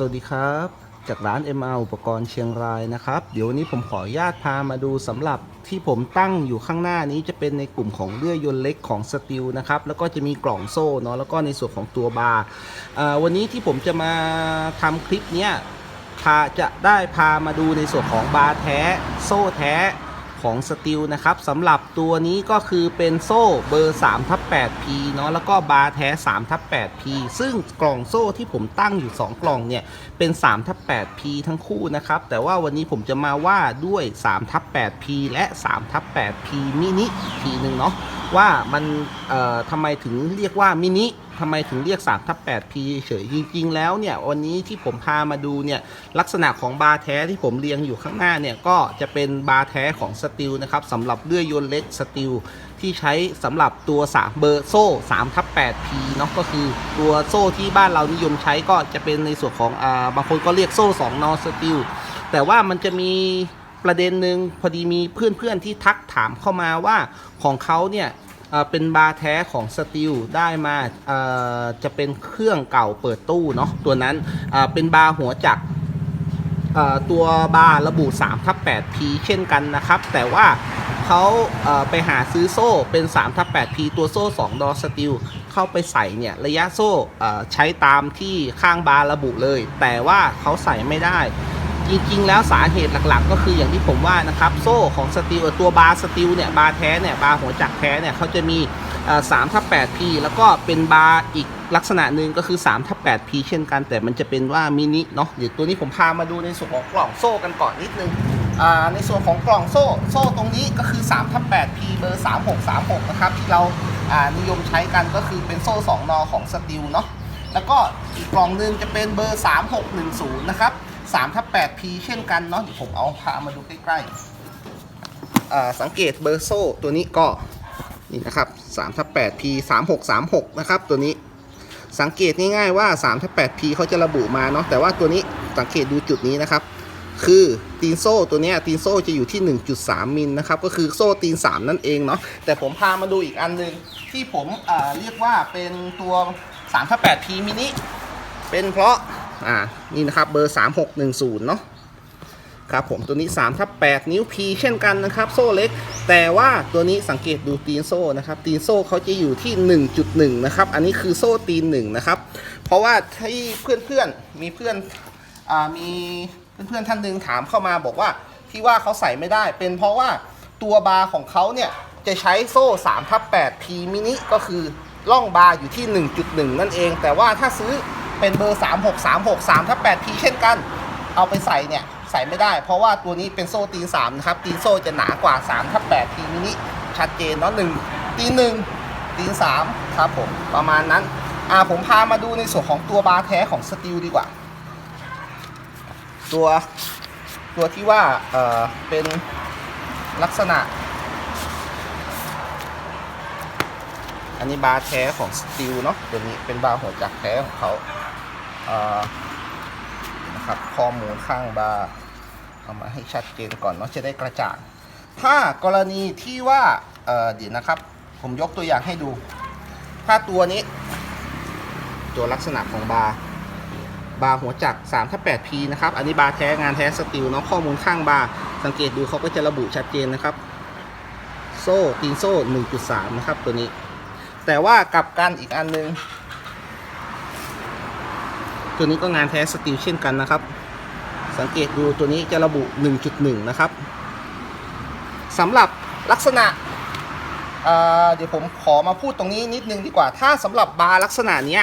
สวัสดีครับ จากร้าน MR อุปกรณ์เชียงรายนะครับ เดี๋ยววันนี้ผมขออนุญาตพามาดูสำหรับที่ผมตั้งอยู่ข้างหน้านี้จะเป็นในกลุ่มของเลื่อยยนต์เล็กของสตีลนะครับแล้วก็จะมีกล่องโซ่เนาะแล้วก็ในส่วนของตัวบาร์วันนี้ที่ผมจะมาทำคลิปเนี้ยพาจะได้พามาดูในส่วนของบาร์แท้ โซ่แท้ ของสตีลนะครับสำหรับตัวนี้ก็คือเป็นโซ่เบอร์3ทับ 8P เนาะแล้วก็บาร์แท้3ทับ 8P ซึ่งกล่องโซ่ที่ผมตั้งอยู่ 2 กล่องเนี่ย เป็น3ทับ 8P ทั้งคู่นะครับ แต่ว่าวันนี้ผมจะมาว่าด้วย3ทับ 8P และ3ทับ 8P มินิทีหนึ่งเนาะว่ามันเอ่อทำไมถึงเรียกว่ามินิ ทำไมถึงเรียก3ทับ 8P เฉยจริง ๆ แล้วเนี่ยวันนี้ที่ผมพามาดูเนี่ยลักษณะของบาร์แท้ที่ผมเรียงอยู่ข้างหน้าเนี่ยก็จะเป็นบาร์แท้ของสตีลนะครับสำหรับเลื่อยยนต์เล็กสตีลที่ใช้สำหรับตัว3เบอร์โซ่3ทับ 8P เนาะก็คือตัวโซ่ที่บ้านเรานิยมใช้ก็จะเป็นในส่วนของอ่าบางคนก็เรียกโซ่2นอสตีลแต่ว่ามันจะมีประเด็นหนึ่งพอดีมีเพื่อนๆที่ทักถามเข้ามาว่าของเขาเนี่ย เป็นบาร์แท้ของสตีลได้มาจะเป็นเครื่องเก่าเปิดตู้เนาะตัวนั้นเป็นบาร์หัวจักรตัวบาร์ระบุ3ทับ 8P เช่นกันนะครับ แต่ว่าเขาเไปหาซื้อโซ่เป็น3ทับ 8P ตัวโซ่ 2 ดอสตีลเข้าไปใส่เนี่ยระยะโซ่ใช้ตามที่ข้างบาร์ระบุเลย แต่ว่าเขาใส่ไม่ได้ จริงๆ แล้วสาเหตุหลักๆ ก็คืออย่างที่ผมว่านะครับ โซ่ของสตีลตัวบาร์สตีลเนี่ยบาร์แท้เนี่ยบาร์หัวจักแท้เนี่ยเขาจะมีสามทับแปดพีแล้วก็เป็นบาร์อีกลักษณะหนึ่งก็คือ3ทับแปดพีเช่นกัน แต่มันจะเป็นว่ามินิเนาะเดี๋ยวตัวนี้ผมพามาดูในส่วนของกล่องโซ่กันก่อนนิดนึงในส่วนของกล่องโซ่โซ่ตรงนี้ก็คือ3ทับแปดพีเบอร์ 3636 นะครับ ที่เราอ่านิยมใช้กันก็คือเป็นโซ่ 2 นอของสตีลเนาะแล้วก็อีกกล่องหนึ่งจะเป็นเบอร์ 3610 นะครับ 3ทับ 8P เช่นกันเนาะเดี๋ยวผมเอาพามาดูใกล้ๆสังเกตเบอร์โซ่ตัวนี้ก็นี่นะครับ3ทับ 8P 3636 นะครับตัวนี้สังเกตง่ายๆว่า3ทับ 8P เขาจะระบุมาเนาะแต่ว่าตัวนี้สังเกตดูจุดนี้นะครับ คือตีนโซ่ตัวนี้ตีนโซ่จะอยู่ที่ 1.3 มิลนะครับก็คือโซ่ตีน 3 นั่นเองเนาะแต่ผมพามาดูอีกอันหนึ่งที่ผมเรียกว่าเป็นตัว3ทับ 8P มินิเป็นเพราะ อ่านี่นะครับเบอร์3610เนาะครับผมตัวนี้3ทับ8นิ้ว P เช่นกันนะครับ โซ่เล็ก แต่ว่าตัวนี้สังเกตดูตีนโซ่นะครับ ตีนโซ่เขาจะอยู่ที่ 1.1 นะครับ อันนี้คือโซ่ตีนหนึ่งนะครับ เพราะว่าที่เพื่อนๆมีเพื่อนอ่ามีเพื่อนๆท่านหนึ่งถามเข้ามาบอกว่าที่ว่าเขาใส่ไม่ได้ เป็นเพราะว่าตัวบาร์ของเขาเนี่ย จะใช้โซ่3ทับ8 P มินิก็คือล่องบาร์อยู่ที่ 1.1 นั่นเอง แต่ว่าถ้าซื้อ เป็นเบอร์ 3636 3ทับ8 P เช่นกัน เอาไปใส่เนี่ย ใส่ไม่ได้ เพราะว่าตัวนี้เป็นโซ่ตีน3นะครับ ตีนโซ่จะหนากว่า3ทับ8 P มินิชัดเจนเนาะหนึ่งตีนหนึ่งตีน3ครับผม ประมาณนั้น อ่าผมพามาดูในส่วนของตัวบาร์แท้ของสตีลดีกว่า ตัวตัวที่ว่า เอ่อ เป็นลักษณะ อันนี้บาร์แท้ของสตีลเนาะตัวนี้เป็นบาร์หัวจักรแท้ของเขา นะครับข้อมูลข้างบาร์เอามาให้ชัดเจนก่อนเนาะจะได้กระจ่าง ถ้ากรณีที่ว่าเเดี๋ยวนะครับ ผมยกตัวอย่างให้ดู ถ้าตัวนี้ ตัวลักษณะของบาร์บาร์หัวจักร3ถ้า 8P นะครับ อันนี้บาร์แท้งานแท้สตีลเนาะข้อมูลข้างบาร์สังเกตดูเขาก็จะระบุชัดเจนนะครับ โซ่ตีนโซ่ 1.3 นะครับตัวนี้ แต่ว่ากลับกันอีกอันนึง ตัวนี้ก็งานแท้สตีลเช่นกันนะครับ สังเกตดูตัวนี้จะระบุ 1.1 นะครับสำหรับลักษณะเเดี๋ยวผมขอมาพูดตรงนี้นิดนึงดีกว่า ถ้าสำหรับบาร์ลักษณะนี้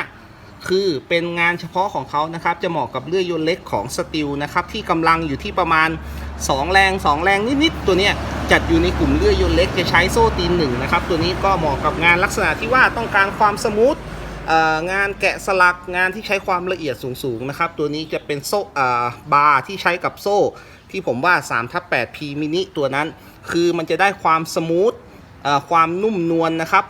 คือเป็นงานเฉพาะของเขานะครับ จะเหมาะกับเลื่อยยนต์เล็กของสตีลนะครับ ที่กำลังอยู่ที่ประมาณ 2 แรง 2 แรงนิดๆตัวเนี้ยจัดอยู่ในกลุ่มเลื่อยยนต์เล็กจะใช้โซ่ตีนหนึ่งนะครับ ตัวนี้ก็เหมาะกับงานลักษณะที่ว่าต้องการความสมูท งานแกะสลักงานที่ใช้ความละเอียดสูงๆนะครับ ตัวนี้จะเป็นโซ่บาร์ที่ใช้กับโซ่ ที่ผมว่า3ทับ8 P มินิตัวนั้น คือมันจะได้ความสมูทความนุ่มนวลนะครับ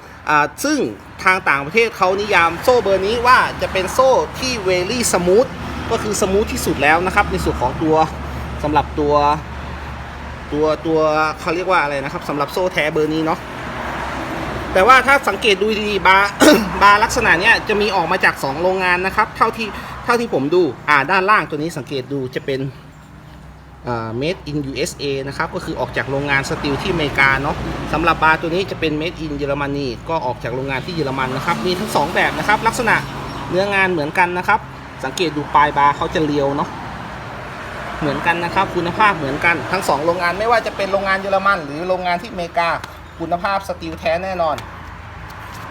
ซึ่งทางต่างประเทศเขานิยามโซ่เบอร์นี้ว่าจะเป็นโซ่ที่เวลี่สมูทก็คือสมูทที่สุดแล้วนะครับ ในส่วนของตัวสำหรับตัวตัวตัวเขาเรียกว่าอะไรนะครับสำหรับโซ่แท้เบอร์นี้เนาะ แต่ว่าถ้าสังเกตดูดีบาร์บาร์ลักษณะเนี้ยจะมีออกมาจาก 2 โรงงานนะครับ เท่าที่เท่าที่ผมดูอ่าด้านล่างตัวนี้สังเกตดูจะเป็นอ่า made in USA นะครับ ก็คือออกจากโรงงานสตีลที่อเมริกาเนาะสำหรับบาร์ตัวนี้จะเป็น made in เยอรมนีก็ออกจากโรงงานที่เยอรมันนะครับ มีทั้ง 2 แบบนะครับ ลักษณะเนื้องานเหมือนกันนะครับ สังเกตดูปลายบาร์เขาจะเรียวเนาะเหมือนกันนะครับ คุณภาพเหมือนกันทั้งสองโรงงานไม่ว่าจะเป็นโรงงานเยอรมัน หรือโรงงานที่อเมริกา คุณภาพสตีลแท้แน่นอน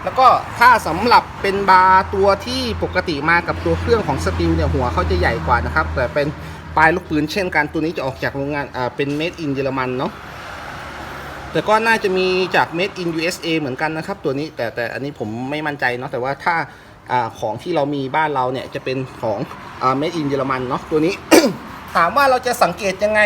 แล้วก็ถ้าสำหรับเป็นบาร์ตัวที่ปกติมากับตัวเครื่องของสตีลเนี่ยหัวเขาจะใหญ่กว่านะครับ แต่เป็นปลายลูกปืนเช่นกันตัวนี้จะออกจากโรงงานอ่าเป็น made in เยอรมันเนาะแต่ก็น่าจะมีจาก made in USA เหมือนกันนะครับ ตัวนี้แต่แต่อันนี้ผมไม่มั่นใจเนาะแต่ว่าถ้าอของที่เรามีบ้านเราเนี่ยจะเป็นของอ่า made in เยอรมันเนาะตัวนี้ ถามว่าเราจะสังเกตยังไง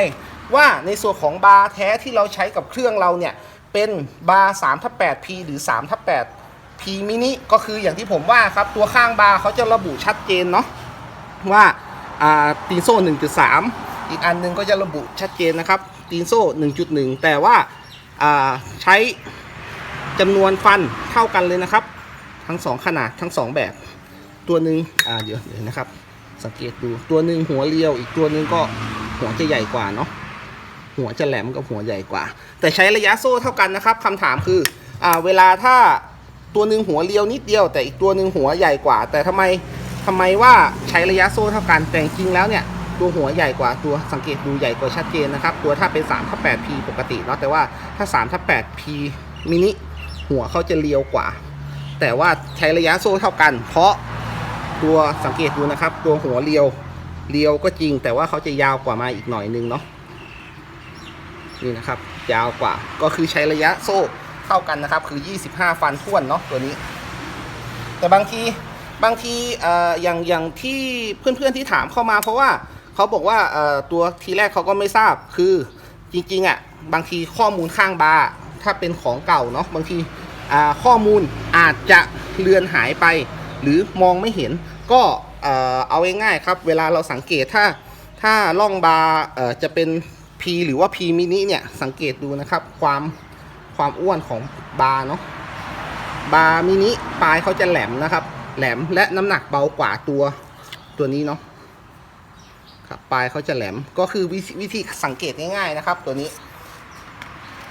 ว่าในส่วนของบาร์แท้ที่เราใช้กับเครื่องเราเนี่ย เป็นบาร์3ทับ 8 P หรือ3ทับ 8 P มินิก็คืออย่างที่ผมว่าครับ ตัวข้างบาร์เขาจะระบุชัดเจนเนาะว่าตีนโซ่ 1.3 อีกอันหนึงก็จะระบุชัดเจนนะครับ ตีนโซ่ 1.1 แต่ว่าาใช้จำนวนฟันเท่ากันเลยนะครับ ทั้งสองขนาดทั้งสองแบบ ตัวหนึ่งอ่าเดี๋ยวเดี๋ยวนะครับ สังเกตดูตัวหนึ่งหัวเรียว อีกตัวหนึ่งก็หัวจะใหญ่กว่าเนาะ หัวจะแหลมกับหัวใหญ่กว่า แต่ใช้ระยะโซ่เท่ากันนะครับคำถามคืออ่าเวลาถ้าตัวหนึ่งหัวเรียวนิดเดียว แต่อีกตัวหนึ่งหัวใหญ่กว่า แต่ทำไมทำไมว่าใช้ระยะโซ่เท่ากันแต่จริงแล้วเนี่ยตัวหัวใหญ่กว่าตัวสังเกตดูใหญ่กว่าชัดเจนนะครับ ตัวถ้าเป็น3ทับ 8 P ปกติเนาะแต่ว่าถ้า3ทับ 8 P มินิหัวเขาจะเรียวกว่า แต่ว่าใช้ระยะโซ่เท่ากัน เพราะตัวสังเกตดูนะครับ ตัวหัวเรียวเรียวก็จริง แต่ว่าเขาจะยาวกว่ามาอีกหน่อยนึงเนาะ นี่นะครับ ยาวกว่าก็คือใช้ระยะโซ่เท่ากันนะครับ คือ 25 ฟันท้วนเนาะตัวนี้ แต่บางทีบางทีเอ่ออย่างอย่างที่เพื่อนๆที่ถามเข้ามา เพราะว่าเขาบอกว่าเอ่อตัวทีแรกเขาก็ไม่ทราบคือจริงๆอะบางทีข้อมูลข้างบาร์ถ้าเป็นของเก่าเนาะบางทีข้อมูลอาจจะเลือนหายไป หรือมองไม่เห็น ก็เอาง่ายๆครับ เวลาเราสังเกตถ้าถ้าล่องบาร์จะเป็น P หรือว่า P มินิเนี่ย สังเกตดูนะครับ ความความอ้วนของบาร์เนาะบาร์มินิปลายเขาจะแหลมนะครับ แหลมและน้ำหนักเบากว่าตัวตัวนี้เนาะครับปลายเขาจะแหลมก็คือวิธีวิธีสังเกตง่ายๆนะครับ ตัวนี้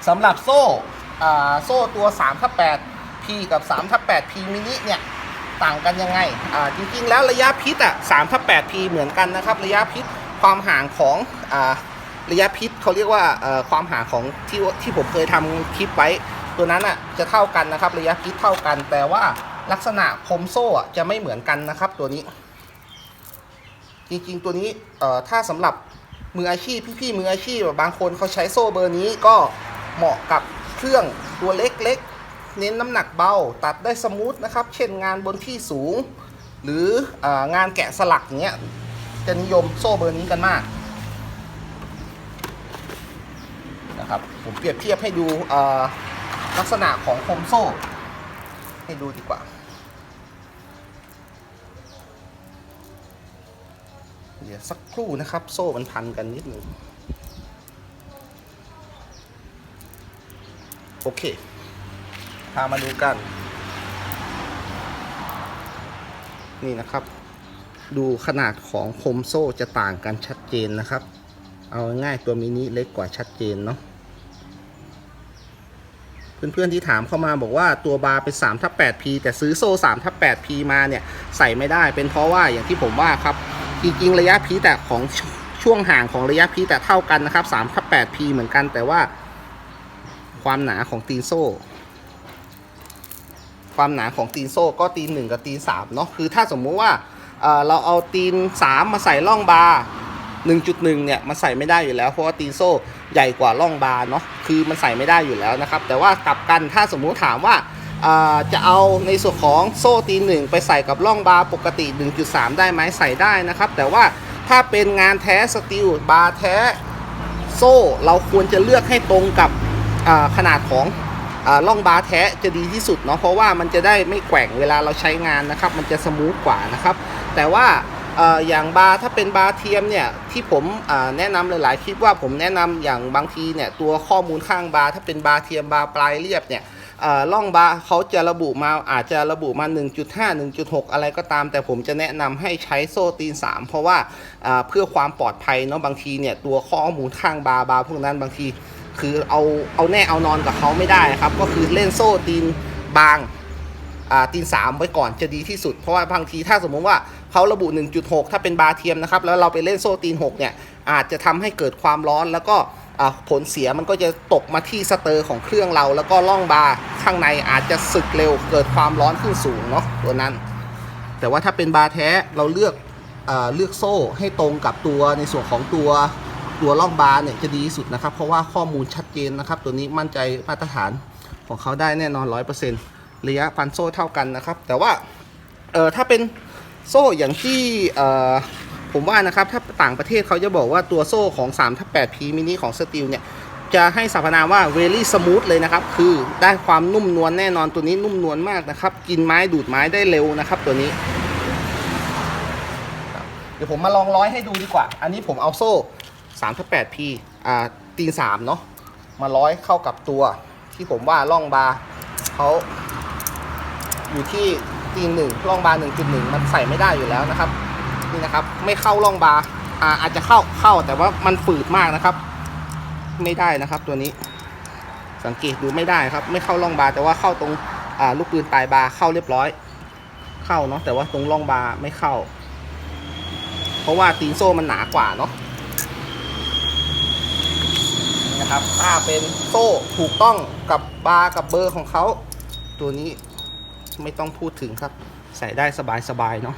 สำหรับโซ่โซ่ตัว3ทับ8 P กับ3ทับ8 P มินิเนี่ยต่างกันยังไงอ่าจริงๆแล้วระยะพิษอะ3ทับ8 P เหมือนกันนะครับ ระยะพิษความห่างของอ่า ระยะพิษเขาเรียกว่าความห่างของที่ที่ผมเคยทำคลิปไว้ตัวนั้นอะจะเท่ากันนะครับ ระยะพิษเท่ากัน แต่ว่าลักษณะคมโซ่อะจะไม่เหมือนกันนะครับตัวนี้ จริงๆตัวนี้ถ้าสำหรับมืออาชีพพี่ๆมืออาชีพบางคนเขาใช้โซ่เบอร์นี้ก็เหมาะกับเครื่องตัวเล็กๆ เน้นน้ำหนักเบาตัดได้สมูทนะครับ เช่นงานบนที่สูง หรือเอองานแกะสลักอย่างเงี้ยจะนิยมโซ่เบอร์นี้กันมาก นะครับ ผมเปรียบเทียบให้ดูลักษณะของคมโซ่ ให้ดูดีกว่าเดี๋ยวสักครู่นะครับ โซ่มันพันกันนิดหนึ่งโอเค พามาดูกัน นี่นะครับ ดูขนาดของคมโซ่จะต่างกันชัดเจนนะครับ เอาง่ายตัวมินิเล็กกว่าชัดเจนเนาะ เพื่อนๆที่ถามเข้ามาบอกว่าตัวบาร์เป็น3ทับ 8P แต่ซื้อโซ่3ทับ 8P มาเนี่ยใส่ไม่ได้เป็นเพราะว่าอย่างที่ผมว่าครับจริงๆระยะพีแต่ของช่วงห่างของระยะพีแต่เท่ากันนะครับ3ทับ 8P เหมือนกันแต่ว่า ความหนาของตีนโซ่ ความหนาของตีนโซ่ก็ตีนหนึ่งกับตีนสามเนาะคือถ้าสมมุติว่าเราเอาตีนสามมาใส่ล่องบาร์1.1เนี่ยมันใส่ไม่ได้อยู่แล้วเพราะว่าตีนโซ่ใหญ่กว่าล่องบาร์เนาะ คือมันใส่ไม่ได้อยู่แล้วนะครับ แต่ว่ากลับกันถ้าสมมุติถามว่าจะเอาในส่วนของโซ่ตีหนึ่งไปใส่กับล่องบาร์ปกติ 1.3 ได้ไหมใส่ได้นะครับ แต่ว่าถ้าเป็นงานแท้สตีลบาร์แท้โซ่เราควรจะเลือกให้ตรงกับขนาดของอล่องบาร์แท้จะดีที่สุดเนาะเพราะว่ามันจะได้ไม่แกว่งเวลาเราใช้งานนะครับ มันจะสมูทกว่านะครับ แต่ว่า อย่างบาร์ถ้าเป็นบาร์เทียมเนี่ยที่ผมแนะนำหลายๆคลิปว่าผมแนะนำอย่างบางทีเนี่ยตัวข้อมูลข้างบาร์ถ้าเป็นบาร์เทียมบาร์ปลายเรียบเนี่ยล่องบาร์เขาจะระบุมาอาจจะระบุมา 1.5 1.6 อะไรก็ตาม แต่ผมจะแนะนำให้ใช้โซ่ตีน 3 เพราะว่าเพื่อความปลอดภัยเนาะบางทีเนี่ยตัวข้อมูลข้างบาร์บาร์พวกนั้นบางทีคือเอาเอาแน่เอานอนกับเขาไม่ได้ครับก็คือเล่นโซ่ตีนบางตีนสามไว้ก่อนจะดีที่สุด เพราะว่าบางทีถ้าสมมุติว่า เขาระบุ 1.6 ถ้าเป็นบาเทียมนะครับ แล้วเราไปเล่นโซ่ตีน 6 เนี่ย อาจจะทำให้เกิดความร้อน แล้วก็ผลเสียมันก็จะตกมาที่สเตอร์ของเครื่องเรา แล้วก็ล่องบาข้างในอาจจะสึกเร็ว เกิดความร้อนขึ้นสูงเนาะตัวนั้น แต่ว่าถ้าเป็นบาแท้เราเลือกอเลือกโซ่ให้ตรงกับตัวในส่วนของตัวตัวล่องบาเนี่ยจะดีที่สุดนะครับ เพราะว่าข้อมูลชัดเจนนะครับ ตัวนี้มั่นใจมาตรฐานของเขาได้แน่นอน 100%ระยะฟันโซ่เท่ากันนะครับ แต่ว่าเออถ้าเป็น โซ่อย่างที่ผมว่านะครับถ้าต่างประเทศเขาจะบอกว่าตัวโซ่ของ3ทับ8 P มินิของสตีลเนี่ยจะให้สรรพนามว่า very smooth เลยนะครับ คือได้ความนุ่มนวลแน่นอนตัวนี้นุ่มนวลมากนะครับ กินไม้ดูดไม้ได้เร็วนะครับตัวนี้ เดี๋ยวผมมาลองร้อยให้ดูดีกว่า อันนี้ผมเอาโซ่3ทับ8 P อ่าตีน3เนาะมาร้อยเข้ากับตัว ที่ผมว่าล่องบาร์เขาอยู่ที่ ตีนหนึ่งล่องบาร์1.1มันใส่ไม่ได้อยู่แล้วนะครับ นี่นะครับ ไม่เข้าล่องบาร์อ่าอาจจะเข้าเข้าแต่ว่ามันฝืดมากนะครับ ไม่ได้นะครับ ตัวนี้ สังเกตดูไม่ได้ครับ ไม่เข้าล่องบาร์แต่ว่าเข้าตรงอ่าลูกปืนปลายบาร์เข้าเรียบร้อย เข้าเนาะแต่ว่าตรงล่องบาร์ไม่เข้า เพราะว่าตีนโซ่มันหนากว่าเนาะนี่นะครับถ้าเป็นโซ่ถูกต้องกับบาร์กับเบอร์ของเขาตัวนี้ ไม่ต้องพูดถึงครับ ใส่ได้สบายๆเนาะ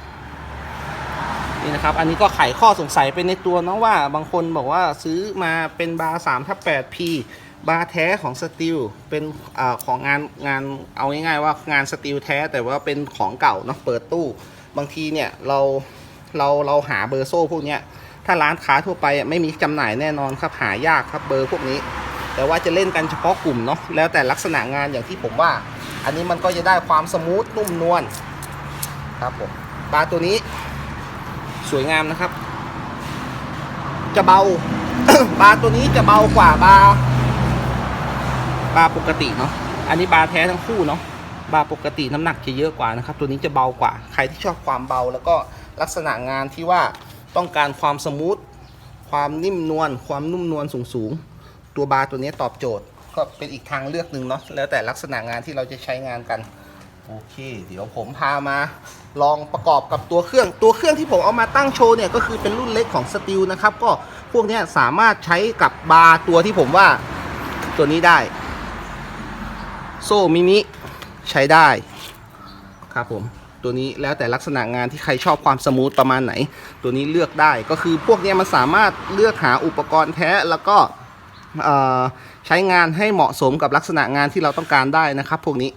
นี่นะครับ อันนี้ก็ไขข้อสงสัยไปในตัวเนาะว่า บางคนบอกว่าซื้อมาเป็นบาร์3ทับ8 P บาร์แท้ของสตีลเป็นอของงานงานเอาง่ายๆว่างานสตีลแท้แต่ว่าเป็นของเก่าเนาะเปิดตู้ บางทีเนี่ยเราเราเราหาเบอร์โซ่พวกเนี้ยถ้าร้านค้าทั่วไปไม่มีจำหน่ายแน่นอนครับหายากครับเบอร์พวกนี้ แต่ว่าจะเล่นกันเฉพาะกลุ่มเนาะแล้วแต่ลักษณะงานอย่างที่ผมว่า อันนี้มันก็จะได้ความสมูทนุ่มนวลครับผมบาตัวนี้สวยงามนะครับ จะเบาบาตัวนี้จะเบากว่าบาร์บาปกติเนาะอันนี้บาแท้ทั้งคู่เนาะบาปกติน้ำหนักจะเยอะกว่านะครับ ตัวนี้จะเบากว่า ใครที่ชอบความเบาแล้วก็ลักษณะงานที่ว่าต้องการความสมูทความนิ่มนวลความนุ่มนวลสูงๆตัวบาร์ตัวนี้ตอบโจทย์ ก็เป็นอีกทางเลือกหนึ่งเนาะแล้วแต่ลักษณะงานที่เราจะใช้งานกันโอเค เดี๋ยวผมพามาลองประกอบกับตัวเครื่อง ตัวเครื่องที่ผมเอามาตั้งโชว์เนี่ยก็คือเป็นรุ่นเล็กของสตีลนะครับ ก็พวกนี้สามารถใช้กับบาร์ตัวที่ผมว่าตัวนี้ได้ โซ่มินิใช้ได้ครับผมตัวนี้แล้วแต่ลักษณะงานที่ใครชอบความสมูทประมาณไหน ตัวนี้เลือกได้ก็คือพวกนี้มันสามารถเลือกหาอุปกรณ์แท้แล้วก็เอ่อ ใช้งานให้เหมาะสมกับลักษณะงานที่เราต้องการได้นะครับ พวกนี้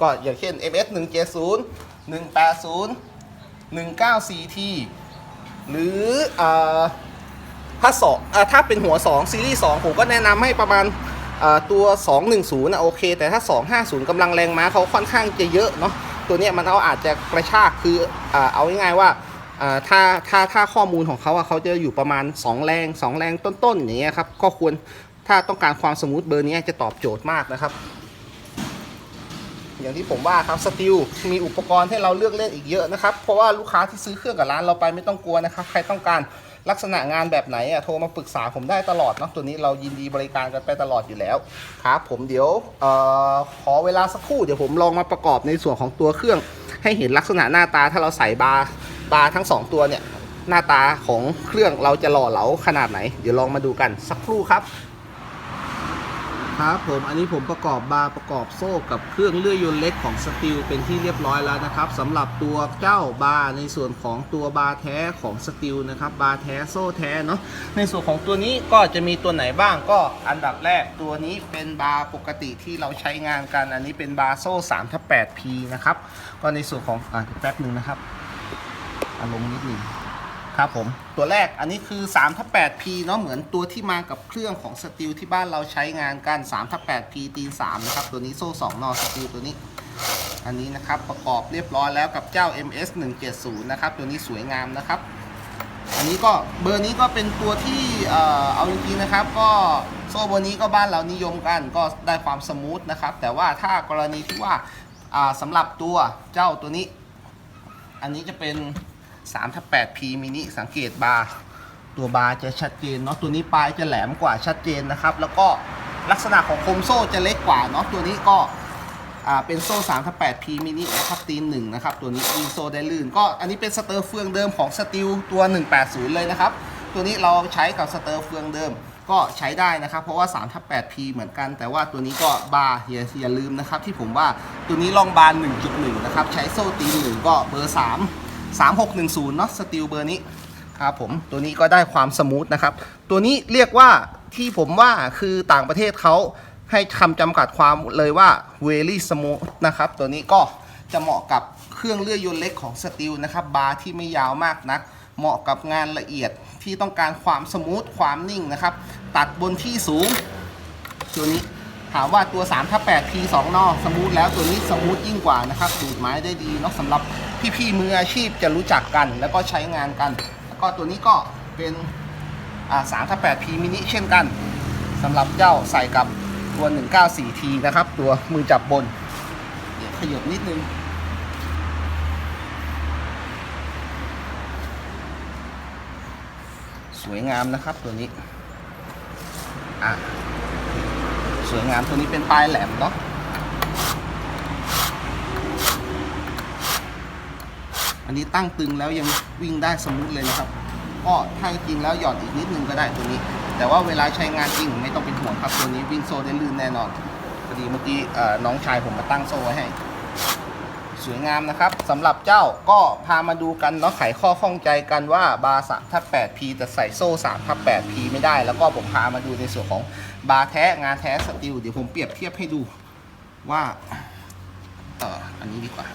ก็อย่างเช่น MS 170 180 194T หรืออ่อถ้าสองอ่อถ้าเป็นหัว 2 ซีรีส์ 2 ผมก็แนะนำให้ประมาณอ่อตัว 210นะโอเค แต่ถ้า 250กำลังแรงม้าเขาค่อนข้างจะเยอะเนาะตัวนี้มันเอาอาจจะกระชากคือเอ่อเอาง่ายๆว่าอ่อถ้าถ้าถ้าข้อมูลของเขาอะเขาจะอยู่ประมาณ 2 แรง 2 แรงต้นๆอย่างเงี้ยครับก็ควร ถ้าต้องการความสมูทเบอร์นี้จะตอบโจทย์มากนะครับ อย่างที่ผมว่าครับสติลมีอุปกรณ์ให้เราเลือกเล่นอีกเยอะนะครับ เพราะว่าลูกค้าที่ซื้อเครื่องกับร้านเราไปไม่ต้องกลัวนะครับ ใครต้องการลักษณะงานแบบไหนอะโทรมาปรึกษาผมได้ตลอดเนาะตัวนี้เรายินดีบริการกันไปตลอดอยู่แล้วครับผมเดี๋ยวออขอเวลาสักครู่เดี๋ยวผมลองมาประกอบในส่วนของตัวเครื่อง ให้เห็นลักษณะหน้าตาถ้าเราใส่บาร์บาร์ทั้งสองตัวเนี่ย หน้าตาของเครื่องเราจะหล่อเหลาขนาดไหน เดี๋ยวลองมาดูกันสักครู่ครับ ครับผมอันนี้ผมประกอบบาร์ประกอบโซ่กับเครื่องเลื่อยยนต์เล็กของสตีลเป็นที่เรียบร้อยแล้วนะครับสำหรับตัวเจ้าบาร์ในส่วนของตัวบาร์แท้ของสตีลนะครับบาร์แท้โซ่แท้เนาะในส่วนของตัวนี้ก็จะมีตัวไหนบ้างก็อันดับแรกตัวนี้เป็นบาร์ปกติที่เราใช้งานกัน อันนี้เป็นบาร์โซ่3ทับ 8 P นะครับก็ในส่วนของอะแป๊บหนึ่งนะครับอารมณ์นิดหนึ่ง ครับผม ตัวแรกอันนี้คือ3ทับ 8 P เนาะเหมือนตัวที่มากับเครื่องของสตีลที่บ้านเราใช้งานกัน3ทับ 8 P ตีน3นะครับ ตัวนี้โซ่2นอสตีลตัวนี้ อันนี้นะครับประกอบเรียบร้อยแล้วกับเจ้า MS 170นะครับ ตัวนี้สวยงามนะครับ อันนี้ก็เบอร์นี้ก็เป็นตัวที่เอาจริงๆนะครับ ก็โซ่ตัวนี้ก็บ้านเรานิยมกันก็ได้ความสมูทนะครับ แต่ว่าถ้ากรณีที่ว่าอ่าสำหรับตัวเจ้าตัวนี้ อันนี้จะเป็น 3ทับ8 P มินิสังเกตบาร์ตัวบาร์จะชัดเจนเนาะตัวนี้ปลายจะแหลมกว่าชัดเจนนะครับ แล้วก็ลักษณะของโคมโซ่จะเล็กกว่าเนาะตัวนี้ก็อ่าเป็นโซ่3ทับ8 P มินินะครับตีนหนึ่งนะครับตัวนี้ยิงโซ่ได้ลื่น ก็อันนี้เป็นสเตอร์เฟืองเดิมของสติลตัว 180 เลยนะครับ ตัวนี้เราใช้กับสเตอร์เฟืองเดิมก็ใช้ได้นะครับ เพราะว่า3ทับ8 P เหมือนกัน แต่ว่าตัวนี้ก็บาร์อย่าอย่าลืมนะครับ ที่ผมว่าตัวนี้ลองบาร์1.1 นะครับ ใช้โซ่ตีนหนึ่งก็เบอร์ 3 3610เนาะสตีลเบอร์นี้ครับผมตัวนี้ก็ได้ความสมูทนะครับ ตัวนี้เรียกว่าที่ผมว่าคือต่างประเทศเขาให้คำจำกัดความเลยว่า very smooth นะครับ ตัวนี้ก็จะเหมาะกับเครื่องเลื่อยยนต์เล็กของสตีลนะครับบาร์ที่ไม่ยาวมากนัก เหมาะกับงานละเอียดที่ต้องการความสมูทความนิ่งนะครับ ตัดบนที่สูง ตัวนี้ ถามว่าตัว3ถ้า8 P 2 นอกสมูทแล้วตัวนี้สมูทยิ่งกว่านะครับดูดไม้ได้ดีเนาะสำหรับพี่ๆมืออาชีพจะรู้จักกัน แล้วก็ใช้งานกัน แล้วก็ตัวนี้ก็เป็นอ่า3ถ้า8 P มินิเช่นกันสำหรับเจ้าใส่กับตัว 194T นะครับ ตัวมือจับบนเดี๋ยวขยบนิดนึงสวยงามนะครับตัวนี้อะ วยงามตัวนี้เป็นปลายแหลมเนาะอันนี้ตั้งตึงแล้วยังวิ่งได้สมูทเลยนะครับก็ถ้าจริงแล้วหย่อนอีกนิดนึงก็ได้ตัวนี้ แต่ว่าเวลาใช้งานจริงไม่ต้องเป็นห่วงครับตัวนี้วิ่งโซ่ได้ลื่นแน่นอนพอดีเมื่อกี้น้องชายผมมาตั้งโซ่ไว้ให้ สวยงามนะครับสำหรับเจ้าก็พามาดูกันเนาะไขข้อข้องใจกันว่าบาร์3ทับ8 P แต่ใส่โซ่3ทับ8 P ไม่ได้ แล้วก็ผมพามาดูในส่วนของ บาร์แท้งานแท้สติลเดี๋ยวผมเปรียบเทียบให้ดูว่าเอออันนี้ดีกว่า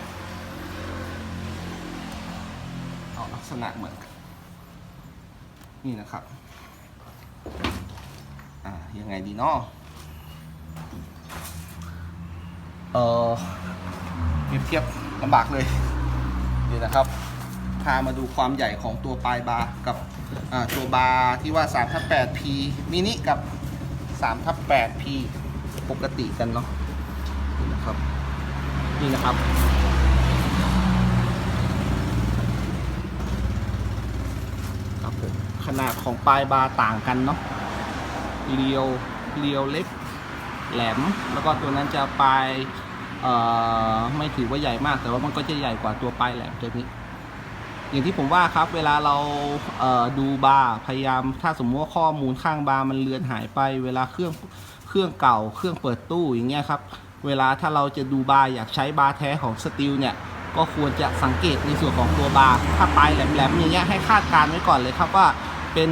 เอาลักษณะเหมือนกันนี่นะครับ อ่า ยังไงดีเนาะเออเปรียบเทียบลำบากเลยนี่นะครับ พามาดูความใหญ่ของตัวปลายบาร์กับอ่าตัวบาร์ที่ว่า3ทับ8 P มินิกับ 3ทับ 8 P ปกติกันเนาะนี่นะครับ นี่นะครับ ครับผมขนาดของปลายบาร์ต่างกันเนาะเรียวเรียวเล็กแหลม แล้วก็ตัวนั้นจะปลายไม่ถือว่าใหญ่มาก แต่ว่ามันก็จะใหญ่กว่าตัวปลายแหลมตัวนี้ อย่างที่ผมว่าครับเวลาเราเดูบาร์พยายามถ้าสมมติว่าข้อมูลข้างบาร์มันเลือนหายไป เวลาเครื่องเครื่องเก่า เครื่องเปิดตู้อย่างเงี้ยครับเวลาถ้าเราจะดูบาร์อยากใช้บาร์แท้ของสตีลเนี่ยก็ควรจะสังเกตในส่วนของตัวบาร์ถ้าปลายแหลมๆอย่างเงี้ยให้คาดการณ์ไว้ก่อนเลยครับว่าเป็น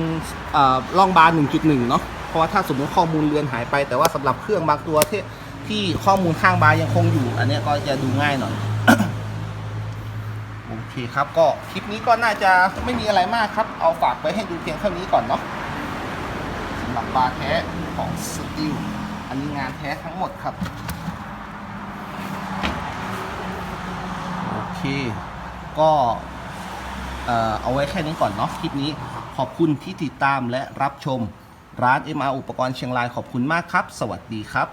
ล่อร่องบาร์ 1.1 เนาะเพราะว่าถ้าสมมติข้อมูลเลือนหายไป แต่ว่าสำหรับเครื่องบางตัวที่ที่ข้อมูลข้างบาร์ยังคงอยู่ อันนี้ก็จะดูง่ายหน่อย คครับ ก็คลิปนี้ก็น่าจะไม่มีอะไรมากครับ เอาฝากไปให้ดูเพียงเท่านี้ก่อนเนาะสำหรับบาร์แท้ของสติลอันนี้งานแท้ทั้งหมดครับ โอเค ก็เอ่อเอาไว้แค่นี้ก่อนเนาะคลิปนี้ขอบคุณที่ติดตามและรับชมร้าน MR อุปกรณ์เชียงรายขอบคุณมากครับ สวัสดีครับ